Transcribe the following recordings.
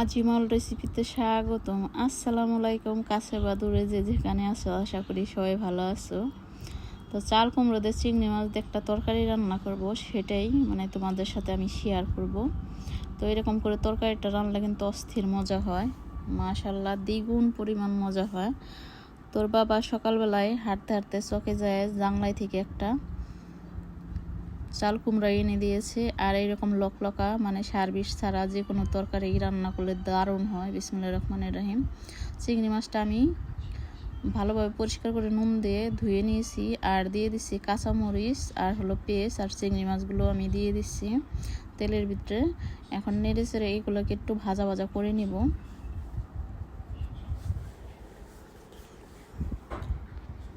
আজিমল রেসিপিতে স্বাগতম। আসসালামু আলাইকুম, কাছে বা দূরে যে যেখানে আছো, আশা করি সবাই ভালো আছো। তো চাল কুমড়োদের চিংড়ি মাছ দিয়ে একটা তরকারি রান্না করব, সেটাই মানে তোমাদের সাথে আমি শেয়ার করব। তো এরকম করে তরকারিটা রান্নালে কিন্তু অস্থির মজা হয়। মাশাল্লাহ দ্বিগুণ পরিমাণ মজা হয়। তোর বাবা সকালবেলায় হাঁটতে হাঁটতে চকে যায় জাংলাই থেকে একটা। চাল কুমড়া এনে দিয়েছে। আর এইরকম লকলকা মানে সার বিষ ছাড়া যে কোনো তরকারি রান্না করলে দারুণ হয়। বিসমুল্লা রহমান রাহিম। চিংড়ি মাছটা আমি ভালোভাবে পরিষ্কার করে নুন দিয়ে ধুয়ে নিয়েছি। আর দিয়ে দিচ্ছি কাঁচামরিচ আর হলো পেঁয়াজ আর চিংড়ি মাছগুলো আমি দিয়ে দিচ্ছি তেলের ভিতরে। এখন নেড়ে চেড়ে এইগুলোকে একটু ভাজা ভাজা করে নিব।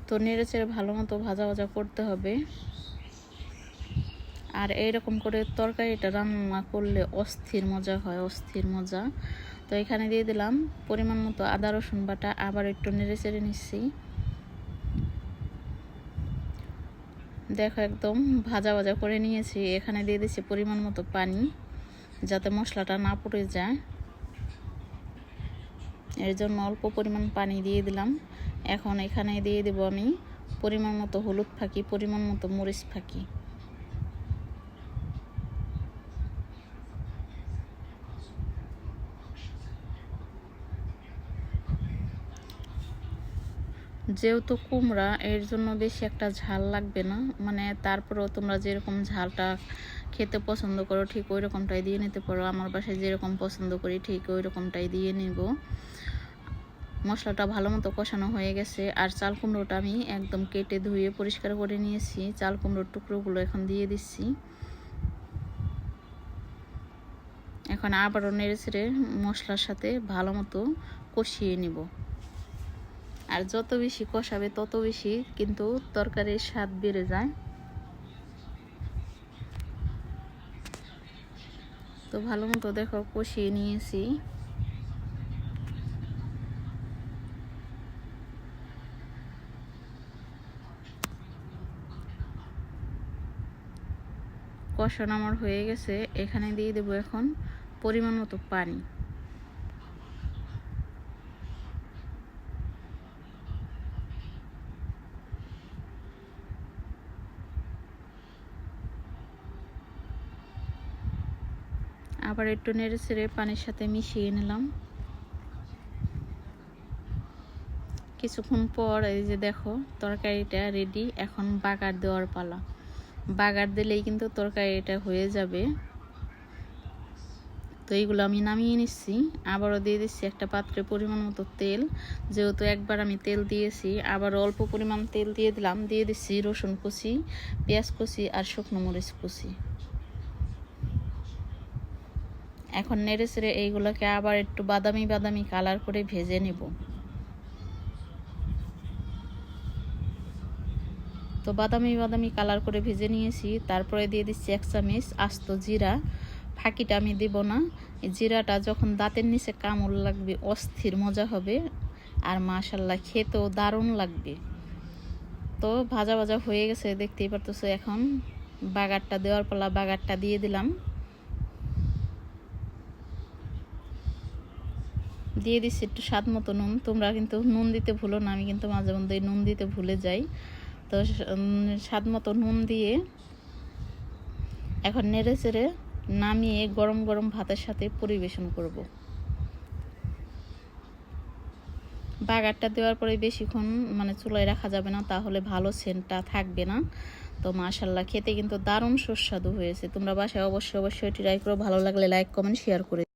তো নেড়ে চেড়ে ভালো মতো ভাজা ভাজা করতে হবে। আর এইরকম করে তরকারিটা রান্না করলে অস্থির মজা হয়, অস্থির মজা। তো এখানে দিয়ে দিলাম পরিমাণ মতো আদা, রসুন বাটা, আবার একটু নেড়ে চেড়ে নিচ্ছি। দেখো একদম ভাজা ভাজা করে নিয়েছি, এখানে দিয়ে দিচ্ছি পরিমাণ মতো পানি যাতে মশলাটা না পড়ে যায়। এর জন্য অল্প পরিমাণ পানি দিয়ে দিলাম। এখন এখানে দিয়ে দেব আমি পরিমাণ মতো হলুদ ফাঁকি, পরিমাণ মতো মরিচ ফাঁকি। যেহেতু কুমড়া, এর জন্য বেশি একটা ঝাল লাগবে না। মানে তারপরেও তোমরা যেরকম ঝালটা খেতে পছন্দ করো, ঠিক ওই রকমটাই দিয়ে নিতে পারো। আমার বাসায় যেরকম পছন্দ করি, ঠিক ওই রকমটাই দিয়ে নিব। মশলাটা ভালো মতো কষানো হয়ে গেছে। আর চাল কুমড়োটা আমি একদম কেটে ধুয়ে পরিষ্কার করে নিয়েছি। চাল কুমড়োর টুকরোগুলো এখন দিয়ে দিচ্ছি। এখন আবারও নেড়ে ছেড়ে মশলার সাথে ভালো মতো কষিয়ে নিব। আর যত বেশি কষাবে তত বেশি কিন্তু তরকারির স্বাদ বেড়ে যায়। তো ভালো মতো দেখো কষিয়ে নিয়েছি। কষানো আমার হয়ে গেছে। এখানে দিয়ে দেবো এখন পরিমাণ মতো পানি। আবার একটু নেড়ে ছেড়ে পানির সাথে মিশিয়ে নিলাম। কিছুক্ষণ পর এই যে দেখো, তরকারিটা রেডি এখন বাগার দেওয়ার পালা। বাগার দিলেই কিন্তু তরকারিটা হয়ে যাবে। তো এইগুলো আমি নামিয়ে নিচ্ছি। আবারও দিয়ে দিচ্ছি একটা পাত্রে পরিমাণ মতো তেল। যেহেতু একবার আমি তেল দিয়েছি, আবার অল্প পরিমাণ তেল দিয়ে দিলাম। দিয়ে দিচ্ছি রসুন কুচি, পেঁয়াজ কুচি আর শুকনো মরিচ কুচি। এখন নেড়ে চেড়ে এইগুলোকে আবার একটু বাদামি বাদামি কালার করে ভেজে নেব। তো বাদামি বাদামি কালার করে ভেজে নিয়েছি। তারপরে দিয়ে দিচ্ছি এক চামিচ আস্ত জিরা। ফাঁকিটা আমি দেব না। জিরাটা যখন দাঁতের নিচে কামড় লাগবে, অস্থির মজা হবে। আর মাশাল্লাহ, খেতেও দারুণ লাগবে। তো ভাজা ভাজা হয়ে গেছে, দেখতেই পারতেছো এখন। বাগারটা, দেওয়ার পালা বাগারটা দিয়ে দিলাম। দিয়ে দিচ্ছি একটু স্বাদ মতো নুন। তোমরা কিন্তু নুন দিতে ভুলো না, আমি কিন্তু মাঝে মধ্যে নুন দিতে ভুলে যাই। তো স্বাদ মতো নুন দিয়ে এখন নেড়ে চেড়ে নামিয়ে গরম গরম ভাতের সাথে পরিবেশন করব। বাগারটা দেওয়ার পরে বেশিক্ষণ মানে চুলায় রাখা যাবে না, তাহলে ভালো সেন্টটা থাকবে না। তো মাশাল্লাহ খেতে কিন্তু দারুণ সুস্বাদু হয়েছে। তোমরা বাসায় অবশ্যই অবশ্যই ট্রাই করো। ভালো লাগলে লাইক কমেন্ট শেয়ার করে